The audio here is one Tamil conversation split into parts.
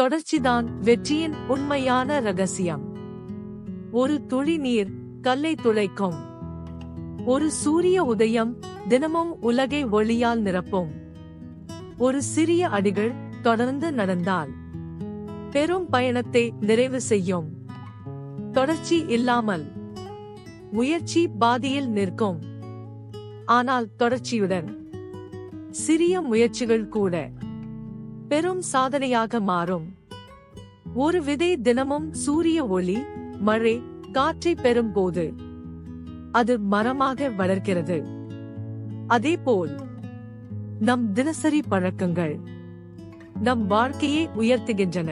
தொடர்ச்சிதான் வெற்றியின் உண்மையான ரகசியம். ஒரு துளி நீர் கல்லை துளைக்கும். ஒரு சூரிய உதயம் தினமும் உலகை ஒளியால் நிரப்பும். ஒரு சிறிய அடிகள் தொடர்ந்து நடந்தால் பெரும் பயணத்தை நிறைவு செய்யும். தொடர்ச்சி இல்லாமல் முயற்சி பாதியில் நிற்கும். ஆனால் தொடர்ச்சியுடன் சிறிய முயற்சிகள் கூட பெரும் சாதனையாக மாறும். ஒரு விதை தினமும் சூரிய ஒளி மழை காற்றை பெறும் போது அது மரமாக வளர்க்கிறது அதேபோல் நம் தினசரி பழக்கங்கள் நம் வாழ்க்கையை உயர்த்துகின்றன.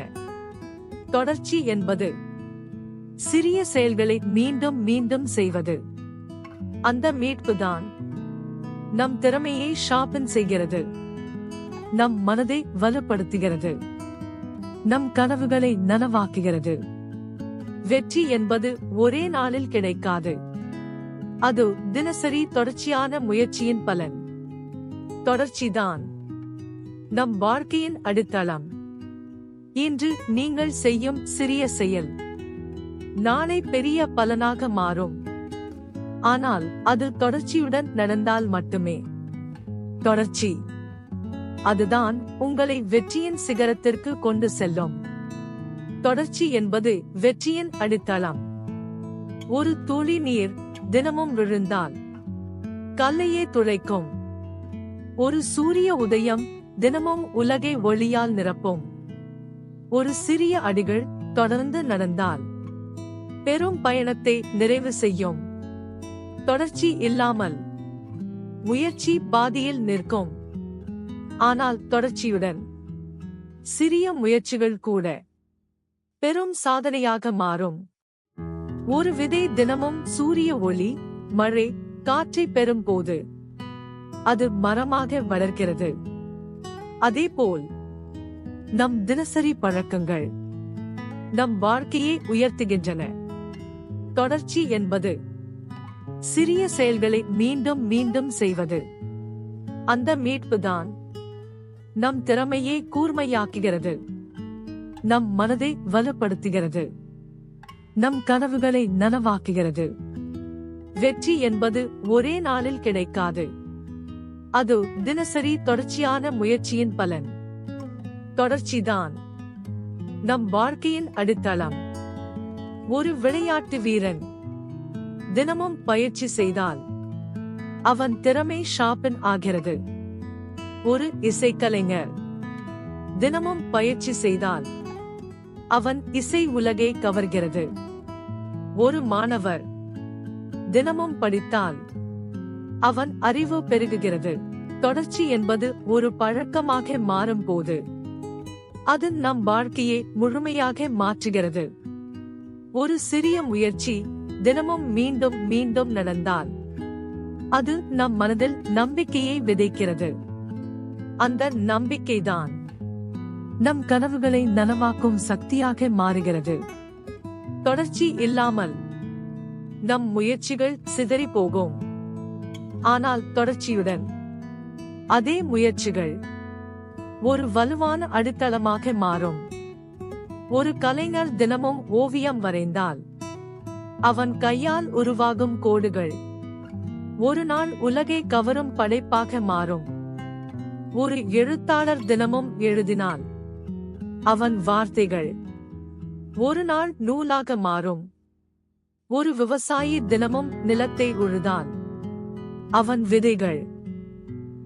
தொடர்ச்சி என்பது சிறிய செயல்களை மீண்டும் மீண்டும் செய்வது. அந்த மீட்புதான் நம் திறமையை ஷாப்பின் செய்கிறது. நம் மனதை வலுப்படுத்துகிறது. நம் கனவுகளை நனவாக்குகிறது. வெற்றி என்பது ஒரே நாளில் கிடைக்காது. அது தினசரி தொடர்ச்சியான முயற்சியின் பலன். தொடர்ச்சிதான். நம் வாழ்க்கையின் அடித்தளம். இன்று நீங்கள் செய்யும் சிறிய செயல். நாளை பெரிய பலனாக மாறும். ஆனால் அது தொடர்ச்சியுடன் நடந்தால் மட்டுமே. தொடர்ச்சி. அதுதான் உங்களை வெற்றியின் சிகரத்திற்கு கொண்டு செல்லும். தொடர்ச்சி என்பது வெற்றியின் அடித்தளம். ஒரு துளி நீர் தினமும் விழுந்தால் கல்லையே துளைக்கும். ஒரு சூரிய உதயம் தினமும் உலகை ஒளியால் நிரப்பும். ஒரு சிறிய அடிகள் தொடர்ந்து நடந்தால் பெரும் பயணத்தை நிறைவு செய்யும். தொடர்ச்சி இல்லாமல் முயற்சி பாதியில் நிற்கும். ஆனால் தொடர்ச்சியுடன். சிறிய முயற்சிகள் கூட. பெரும் சாதனையாக மாறும். ஒரு விதை தினமும் சூரிய ஒளி மழை காற்றை பெறும் போது அது மரமாக வளர்க்கிறது அதேபோல் நம் தினசரி பழக்கங்கள் நம் வாழ்க்கையை உயர்த்துகின்றன. தொடர்ச்சி என்பது சிறிய செயல்களை மீண்டும் மீண்டும் செய்வது. அந்த மீட்புதான் நம் திறமையை கூர்மையாக்குகிறது. நம் மனதை வலுப்படுத்துகிறது. நம் கனவுகளை நனவாக்குகிறது. வெற்றி என்பது ஒரே நாளில் கிடைக்காது. அது தினசரி தொடர்ச்சியான முயற்சியின் பலன். தொடர்ச்சிதான். நம் வாழ்க்கையின் அடித்தளம். ஒரு விளையாட்டு வீரன். தினமும் பயிற்சி செய்தால் அவன் திறமை ஷாப்பின் ஆகிறது. ஒரு இசைக்கலைஞர். தினமும் பயிற்சி செய்தால் அவன் இசை உலகை கவர்கிறது. ஒரு மாணவர் தினமும் படித்தால் அவன் அறிவு பெருகுகிறது. தொடர்ச்சி என்பது ஒரு பழக்கமாக மாறும் போது அது நம் வாழ்க்கையை முழுமையாக மாற்றுகிறது. ஒரு சிறிய முயற்சி தினமும் மீண்டும் மீண்டும் நடந்தால் அது நம் மனதில் நம்பிக்கையை விதைக்கிறது. அந்த நம்பிக்கைதான். நம் கனவுகளை நனவாக்கும் சக்தியாக மாறுகிறது. தொடர்ச்சி இல்லாமல் நம் முயற்சிகள் சிதறி போகும். ஆனால் தொடர்ச்சியுடன் அதே முயற்சிகள் ஒரு வலுவான அடித்தளமாக மாறும். ஒரு கலைஞர் தினமும் ஓவியம் வரைந்தால் அவன் கையால் உருவாகும் கோடுகள் ஒரு நாள் உலகை கவரும் படைப்பாக மாறும். ஒரு எழுத்தாளர் தினமும் எழுதினான் அவன் வார்த்தைகள் ஒரு நாள் நூலாக மாறும். ஒரு விவசாயி தினமும் நிலத்தை உழுதான். அவன் விதைகள்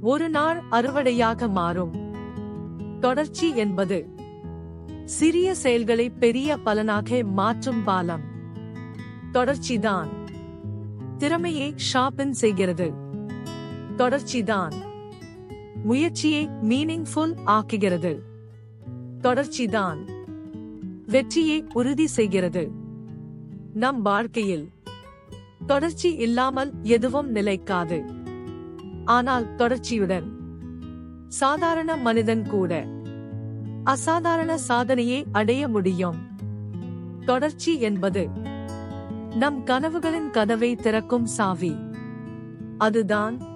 ஒரு நாள் அறுவடையாக மாறும். தொடர்ச்சி என்பது சிறிய செயல்களை பெரிய பலனாக மாற்றும் பாலம். தொடர்ச்சிதான். திறமையை ஷாப்பின் செய்கிறது. தொடர்ச்சிதான். முயற்சியை மீனிங்ஃபுல் ஆக்குகிறது. தொடர்ச்சிதான். வெற்றியை உறுதி செய்கிறது. நம் வாழ்க்கையில் தொடர்ச்சி இல்லாமல் எதுவும் நிலைக்காது. ஆனால் தொடர்ச்சியுடன் சாதாரண மனிதன் கூட அசாதாரண சாதனையை அடைய முடியும். தொடர்ச்சி என்பது நம் கனவுகளின் கதவை திறக்கும் சாவி. அதுதான்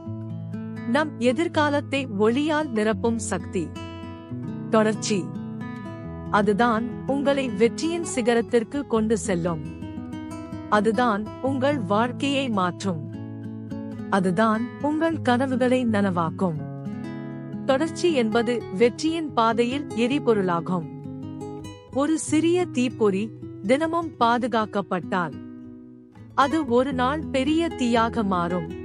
நம் எதிர்காலத்தை ஒளியால் நிரப்பும் சக்தி. தொடர்ச்சி. அதுதான் உங்களை வெற்றியின் சிகரத்திற்கு கொண்டு செல்லும். அதுதான் உங்கள் வாழ்க்கையை மாற்றும். அதுதான் உங்கள் கனவுகளை நனவாக்கும். தொடர்ச்சி என்பது வெற்றியின் பாதையில் எரிபொருளாகும். ஒரு சிறிய தீப்பொறி தினமும் பாதுகாக்கப்பட்டால் அது ஒரு நாள் பெரிய தீயாக மாறும்.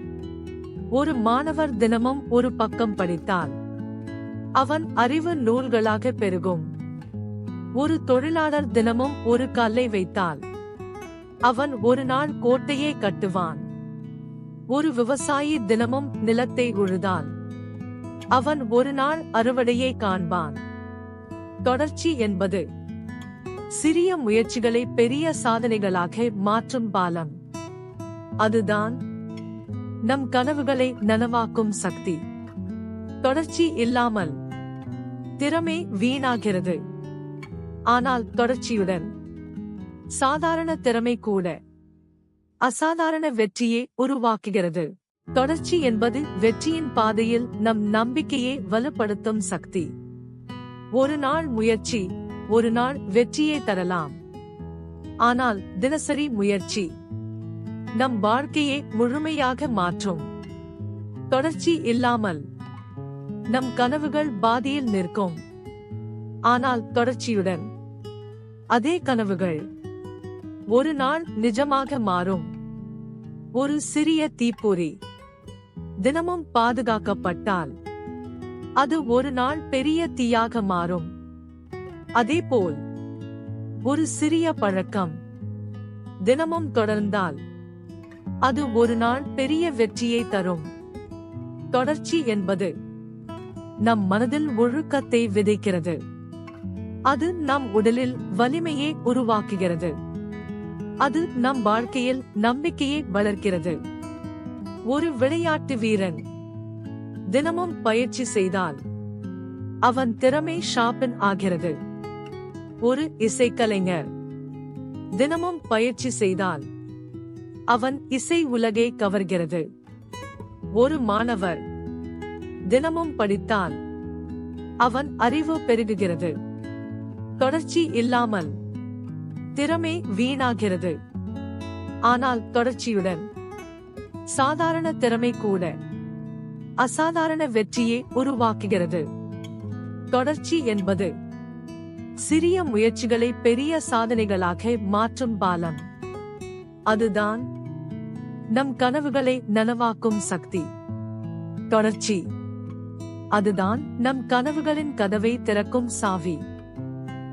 ஒரு மாணவர் தினமும் ஒரு பக்கம் படித்தால் அவன் அறிவு நூல்களாக பெருகும். ஒரு தொழிலாளர் தினமும் ஒரு கல்லை வைத்தால் அவன் ஒரு நாள் கோட்டையை கட்டுவான். ஒரு விவசாயி தினமும் நிலத்தை உழுதான் அவன் ஒரு நாள் அறுவடையை காண்பான். தொடர்ச்சி என்பது சிறிய முயற்சிகளை பெரிய சாதனைகளாக மாற்றும் பாலம். அதுதான் நம் கனவுகளை நனவாக்கும் சக்தி. தொடர்ச்சி இல்லாமல் திறமை வீணாகிறது. ஆனால் தொடர்ச்சியுடன். சாதாரண திறமை கூட. அசாதாரண வெற்றியை உருவாக்குகிறது. தொடர்ச்சி என்பது வெற்றியின் பாதையில் நம் நம்பிக்கையை வலுப்படுத்தும் சக்தி. ஒரு நாள் முயற்சி ஒரு நாள் வெற்றியை தரலாம். ஆனால் தினசரி முயற்சி. நம் வாழ்க்கையை முழுமையாக மாற்றும். தொடர்ச்சி இல்லாமல் நம் கனவுகள் பாதியில் நிற்கும். ஆனால் தொடர்ச்சியுடன் அதே கனவுகள் ஒரு நாள் நிஜமாக மாறும். ஒரு சிறிய தீப்பொறி தினமும் பாதுகாக்கப்பட்டால் அது ஒரு நாள் பெரிய தீயாக மாறும். அதேபோல் ஒரு சிறிய பழக்கம் தினமும் தொடர்ந்தால் அது ஒரு நாள் பெரிய வெற்றியை தரும். தொடர்ச்சி என்பது நம் மனதில் ஒழுக்கத்தை விதைக்கிறது. அது நம் உடலில் வலிமையை உருவாக்குகிறது. அது நம் வாழ்க்கையில் நம்பிக்கையை வளர்க்கிறது. ஒரு விளையாட்டு வீரன் தினமும் பயிற்சி செய்தால் அவன் திறமை ஷாப்பின் ஆகிறது. ஒரு இசைக்கலைஞர் தினமும் பயிற்சி செய்தால் அவன் இசை உலகை கவர்கிறது. ஒரு மாணவர் தினமும் படித்தால் அவன் அறிவு பெருகுகிறது. தொடர்ச்சி இல்லாமல் திறமை வீணாகிறது. ஆனால் தொடர்ச்சியுடன் சாதாரண திறமை கூட அசாதாரண வெற்றியை உருவாக்குகிறது. தொடர்ச்சி என்பது சிறிய முயற்சிகளை பெரிய சாதனைகளாக மாற்றும் பாலம். அதுதான் நம் கனவுகளை நனவாக்கும் சக்தி. தொடர்ச்சி. அதுதான் நம் கனவுகளின் கதவை திறக்கும் சாவி.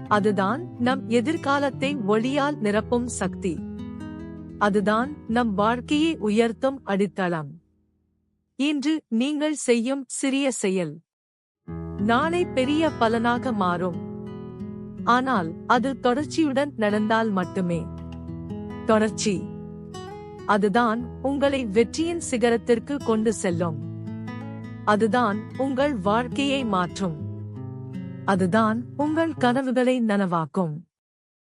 அதுதான் நம் எதிர்காலத்தை ஒளியால் நிரப்பும் சக்தி. அதுதான் நம் வாழ்க்கையை உயர்த்தும் அடித்தளம். இன்று நீங்கள் செய்யும் சிறிய செயல். நாளை பெரிய பலனாக மாறும். ஆனால் அது தொடர்ச்சியுடன் நடந்தால் மட்டுமே. தொடர்ச்சி. அதுதான் உங்களை வெற்றியின் சிகரத்திற்கு கொண்டு செல்லும். அதுதான் உங்கள் வாழ்க்கையை மாற்றும். அதுதான் உங்கள் கனவுகளை நனவாக்கும்.